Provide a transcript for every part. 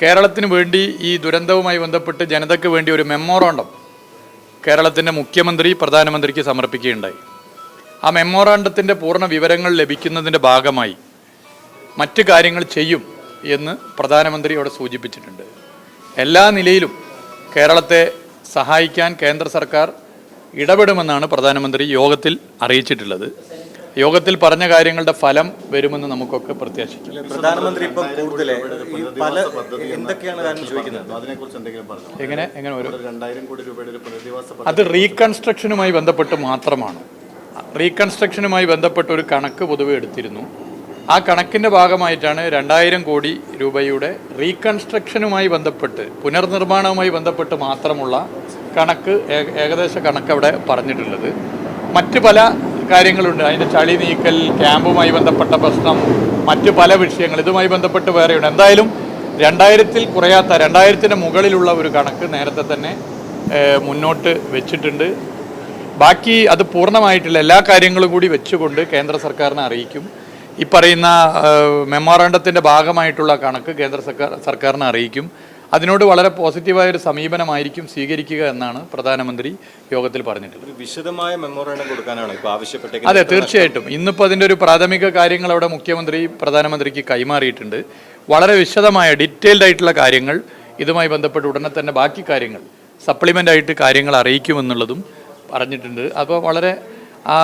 കേരളത്തിന് വേണ്ടി ഈ ദുരന്തവുമായി ബന്ധപ്പെട്ട് ജനതയ്ക്ക് വേണ്ടി ഒരു മെമ്മോറാണ്ടം കേരളത്തിന്റെ മുഖ്യമന്ത്രി പ്രധാനമന്ത്രിക്ക് സമർപ്പിക്കുകയുണ്ടായി. ആ മെമ്മോറാണ്ടത്തിന്റെ പൂർണ വിവരങ്ങൾ ലഭിക്കുന്നതിന്റെ ഭാഗമായി മറ്റ് കാര്യങ്ങൾ ചെയ്യും എന്ന് പ്രധാനമന്ത്രി അവിടെ സൂചിപ്പിച്ചിട്ടുണ്ട്. എല്ലാ നിലയിലും കേരളത്തെ സഹായിക്കാൻ കേന്ദ്ര സർക്കാർ ഇടപെടുമെന്നാണ് പ്രധാനമന്ത്രി യോഗത്തിൽ അറിയിച്ചിട്ടുള്ളത്. യോഗത്തിൽ പറഞ്ഞ കാര്യങ്ങളുടെ ഫലം വരുമെന്ന് നമുക്കൊക്കെ പ്രത്യാശിക്കാം. പ്രധാനമന്ത്രി ഇപ്പം കൂടുതൽ പല എന്തൊക്കെയാണ് കാരണം ചോദിക്കുന്നത്? അതിനെക്കുറിച്ച് എന്തെങ്കിലും പറഞ്ഞു? എങ്ങനെ? എങ്ങനെ ഒരു രണ്ടായിരം കോടി രൂപയുടെ ഒരു പുനരധിവാസ അത് റീകൺസ്ട്രക്ഷനുമായി ബന്ധപ്പെട്ട് മാത്രമാണ്. റീകൺസ്ട്രക്ഷനുമായി ബന്ധപ്പെട്ട് ഒരു കണക്ക് പൊതുവെ എടുത്തിരുന്നു. ആ കണക്കിന്റെ ഭാഗമായിട്ടാണ് രണ്ടായിരം കോടി രൂപയുടെ റീകൺസ്ട്രക്ഷനുമായി ബന്ധപ്പെട്ട് പുനർനിർമ്മാണവുമായി ബന്ധപ്പെട്ട് മാത്രമുള്ള കണക്ക് ഏക- ഏകദേശ കണക്ക് അവിടെ പറഞ്ഞിട്ടുള്ളത്. മറ്റ് പല കാര്യങ്ങളുണ്ട്. അതിന്റെ ചളി നീക്കൽ ക്യാമ്പുമായി ബന്ധപ്പെട്ട പ്രശ്നം മറ്റ് പല വിഷയങ്ങൾ ഇതുമായി ബന്ധപ്പെട്ട് വേറെയുണ്ട്. എന്തായാലും രണ്ടായിരത്തിൽ കുറയാത്ത രണ്ടായിരത്തിന് മുകളിലുള്ള ഒരു കണക്ക് നേരത്തെ തന്നെ മുന്നോട്ട് വെച്ചിട്ടുണ്ട്. ബാക്കി അത് പൂർണമായിട്ടുള്ള എല്ലാ കാര്യങ്ങളും കൂടി വെച്ചുകൊണ്ട് കേന്ദ്ര സർക്കാരിനെ അറിയിക്കും. ഈ പറയുന്ന മെമ്മോറാണ്ടത്തിന്റെ ഭാഗമായിട്ടുള്ള കണക്ക് കേന്ദ്ര സർക്കാർ സർക്കാരിനെ അറിയിക്കും. അതിനോട് വളരെ പോസിറ്റീവായ ഒരു സമീപനമായിരിക്കും സ്വീകരിക്കുക എന്നാണ് പ്രധാനമന്ത്രി യോഗത്തിൽ പറഞ്ഞിട്ടുള്ളത്. വിശദമായ മെമ്മോറാണ്ടം കൊടുക്കാനാണ് ഇപ്പോൾ ആവശ്യപ്പെട്ടത് അതെ തീർച്ചയായിട്ടും. ഇന്നിപ്പോൾ അതിന്റെ ഒരു പ്രാഥമിക കാര്യങ്ങൾ അവിടെ മുഖ്യമന്ത്രി പ്രധാനമന്ത്രിക്ക് കൈമാറിയിട്ടുണ്ട്. വളരെ വിശദമായ ഡീറ്റെയിൽഡ് ആയിട്ടുള്ള കാര്യങ്ങൾ ഇതുമായി ബന്ധപ്പെട്ട് ഉടനെ തന്നെ ബാക്കി കാര്യങ്ങൾ സപ്ലിമെന്റ് ആയിട്ട് കാര്യങ്ങൾ അറിയിക്കുമെന്നുള്ളതും പറഞ്ഞിട്ടുണ്ട്. അപ്പോൾ വളരെ ആ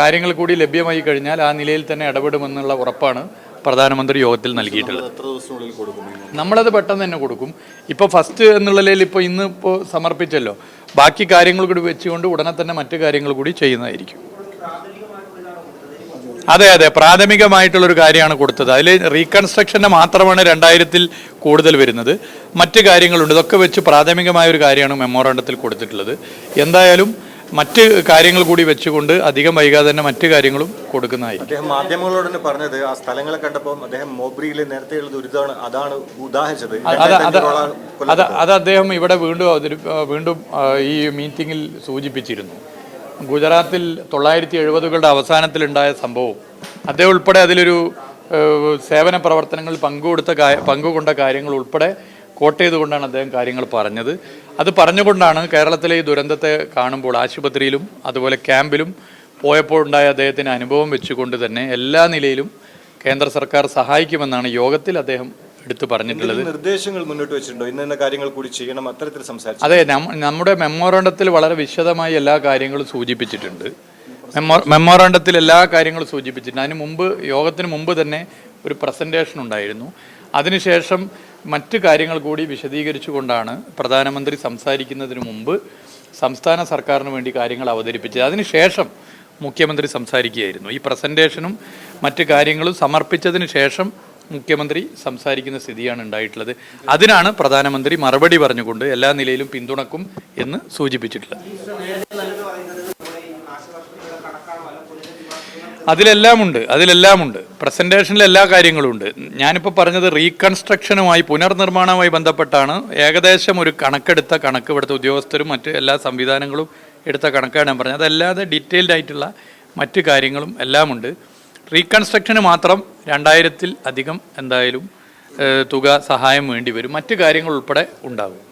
കാര്യങ്ങൾ കൂടി ലഭ്യമായി കഴിഞ്ഞാൽ ആ നിലയിൽ തന്നെ ഇടപെടുമെന്നുള്ള ഉറപ്പാണ് പ്രധാനമന്ത്രി യോഗത്തിൽ നൽകിയിട്ടുള്ളത്. നമ്മളത് പെട്ടെന്ന് തന്നെ കൊടുക്കും. ഇപ്പോൾ ഫസ്റ്റ് എന്നുള്ള നിലയിൽ ഇപ്പോൾ ഇന്ന് ഇപ്പോൾ സമർപ്പിച്ചല്ലോ. ബാക്കി കാര്യങ്ങൾ കൂടി വെച്ചുകൊണ്ട് ഉടനെ തന്നെ മറ്റു കാര്യങ്ങൾ കൂടി ചെയ്യുന്നതായിരിക്കും. അതെ അതെ. പ്രാഥമികമായിട്ടുള്ളൊരു കാര്യമാണ് കൊടുത്തത്. അതിൽ റീകൺസ്ട്രക്ഷന് മാത്രമാണ് രണ്ടായിരത്തിൽ കൂടുതൽ വരുന്നത്. മറ്റ് കാര്യങ്ങളുണ്ട്. ഇതൊക്കെ വെച്ച് പ്രാഥമികമായ ഒരു കാര്യമാണ് മെമ്മോറാണ്ടത്തിൽ കൊടുത്തിട്ടുള്ളത്. എന്തായാലും മറ്റ് കാര്യങ്ങൾ കൂടി വെച്ചുകൊണ്ട് അധികം വൈകാതെ തന്നെ മറ്റു കാര്യങ്ങളും കൊടുക്കുന്നതായി. അദ്ദേഹം മാധ്യമങ്ങളോട് തന്നെ പറഞ്ഞത് ആ സ്ഥലങ്ങളെ കണ്ടപ്പോൾ അദ്ദേഹം മോബ്രിയിലെ നേരത്തെയുള്ള ദുരിതമാണ് അതാണ് ഉദാഹരിച്ചത്. അത് അത് അദ്ദേഹം ഇവിടെ വീണ്ടും അവതരി വീണ്ടും ഈ മീറ്റിങ്ങിൽ സൂചിപ്പിച്ചിരുന്നു. ഗുജറാത്തിൽ തൊള്ളായിരത്തി എഴുപതുകളുടെ അവസാനത്തിലുണ്ടായ സംഭവം അദ്ദേഹം ഉൾപ്പെടെ അതിലൊരു സേവന പ്രവർത്തനങ്ങളിൽ പങ്കുകൊടുത്ത കാ- പങ്കുകൊണ്ട കാര്യങ്ങൾ ഉൾപ്പെടെ കോട്ടയത് കൊണ്ടാണ് അദ്ദേഹം കാര്യങ്ങൾ പറഞ്ഞത്. അത് പറഞ്ഞുകൊണ്ടാണ് കേരളത്തിലെ ഈ ദുരന്തത്തെ കാണുമ്പോൾ ആശുപത്രിയിലും അതുപോലെ ക്യാമ്പിലും പോയപ്പോൾ ഉണ്ടായ അദ്ദേഹത്തിന് അനുഭവം വെച്ചുകൊണ്ട് തന്നെ എല്ലാ നിലയിലും കേന്ദ്ര സർക്കാർ സഹായിക്കുമെന്നാണ് യോഗത്തിൽ അദ്ദേഹം എടുത്തു പറഞ്ഞിട്ടുള്ളത്. നിർദ്ദേശങ്ങൾ മുന്നോട്ട് വെച്ചിട്ടുണ്ടോ? ഇന്ന കാര്യങ്ങൾ കൂടി ചെയ്യണം അത്തരത്തിൽ സംസാരിച്ചു. അതെ നമ്മുടെ മെമ്മോറാണ്ടത്തിൽ വളരെ വിശദമായി എല്ലാ കാര്യങ്ങളും സൂചിപ്പിച്ചിട്ടുണ്ട്. മെമ്മോറണ്ടത്തിൽ മെമ്മോറാണ്ടത്തിൽ എല്ലാ കാര്യങ്ങളും സൂചിപ്പിച്ചിട്ടുണ്ട്. അതിന് മുമ്പ് യോഗത്തിന് മുമ്പ് തന്നെ ഒരു പ്രസന്റേഷൻ ഉണ്ടായിരുന്നു. അതിനുശേഷം മറ്റ് കാര്യങ്ങൾ കൂടി വിശദീകരിച്ചുകൊണ്ടാണ് പ്രധാനമന്ത്രി സംസാരിക്കുന്നതിന് മുമ്പ് സംസ്ഥാന സർക്കാരിന് വേണ്ടി കാര്യങ്ങൾ അവതരിപ്പിച്ചത്. അതിനുശേഷം മുഖ്യമന്ത്രി സംസാരിക്കുകയായിരുന്നു. ഈ പ്രസന്റേഷനും മറ്റ് കാര്യങ്ങളും സമർപ്പിച്ചതിന് ശേഷം മുഖ്യമന്ത്രി സംസാരിക്കുന്ന സ്ഥിതിയാണ് ഉണ്ടായിട്ടുള്ളത്. അതിനാണ് പ്രധാനമന്ത്രി മറുപടി പറഞ്ഞുകൊണ്ട് എല്ലാ നിലയിലും പിന്തുണക്കും എന്ന് സൂചിപ്പിച്ചിട്ടുള്ളത്. അതിലെല്ലാം ഉണ്ട് അതിലെല്ലാം ഉണ്ട് പ്രസന്റേഷനിൽ എല്ലാ കാര്യങ്ങളും ഉണ്ട്. ഞാനിപ്പോൾ പറഞ്ഞത് റീകൺസ്ട്രക്ഷനുമായി പുനർനിർമ്മാണവുമായി ബന്ധപ്പെട്ടാണ്. ഏകദേശം ഒരു കണക്കെടുത്ത കണക്ക് ഇവിടുത്തെ ഉദ്യോഗസ്ഥരും മറ്റ് എല്ലാ സംവിധാനങ്ങളും എടുത്ത കണക്കാണ് ഞാൻ പറഞ്ഞത്. അതല്ലാതെ ഡീറ്റെയിൽഡ് ആയിട്ടുള്ള മറ്റ് കാര്യങ്ങളും എല്ലാമുണ്ട്. റീകൺസ്ട്രക്ഷന് മാത്രം രണ്ടായിരത്തിൽ അധികം എന്തായാലും തുക സഹായം വേണ്ടി വരും. മറ്റ് കാര്യങ്ങൾ ഉൾപ്പെടെ ഉണ്ടാകും